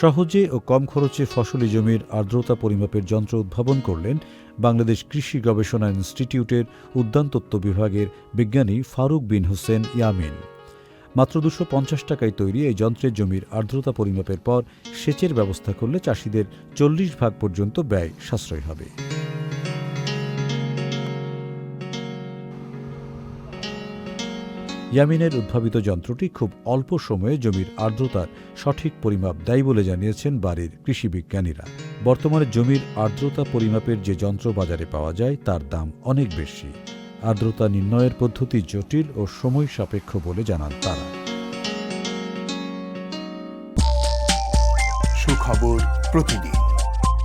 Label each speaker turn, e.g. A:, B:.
A: সহজে ও কম খরচে ফসলি জমির আর্দ্রতা পরিমাপের যন্ত্র উদ্ভাবন করলেন বাংলাদেশ কৃষি গবেষণা ইনস্টিটিউটের উদ্যানতত্ত্ব বিভাগের বিজ্ঞানী ফারুক বিন হোসেন ইয়ামিন। মাত্র দুশো পঞ্চাশ টাকায় তৈরি এই যন্ত্রের জমির আর্দ্রতা পরিমাপের পর সেচের ব্যবস্থা করলে চাষিদের চল্লিশ ভাগ পর্যন্ত ব্যয় সাশ্রয় হবে। ইয়ামিনের উদ্ভাবিত যন্ত্রটি খুব অল্প সময়ে জমির আর্দ্রতার সঠিক পরিমাপ দেয় বলে জানিয়েছেন বাড়ির কৃষি বিজ্ঞানীরা। বর্তমানে জমির আর্দ্রতা পরিমাপের যে যন্ত্র বাজারে পাওয়া যায়, তার দাম অনেক বেশি। আর্দ্রতা নির্ণয়ের পদ্ধতি জটিল ও সময় সাপেক্ষ বলে জানান তারা।
B: সুখবর প্রতিদিন।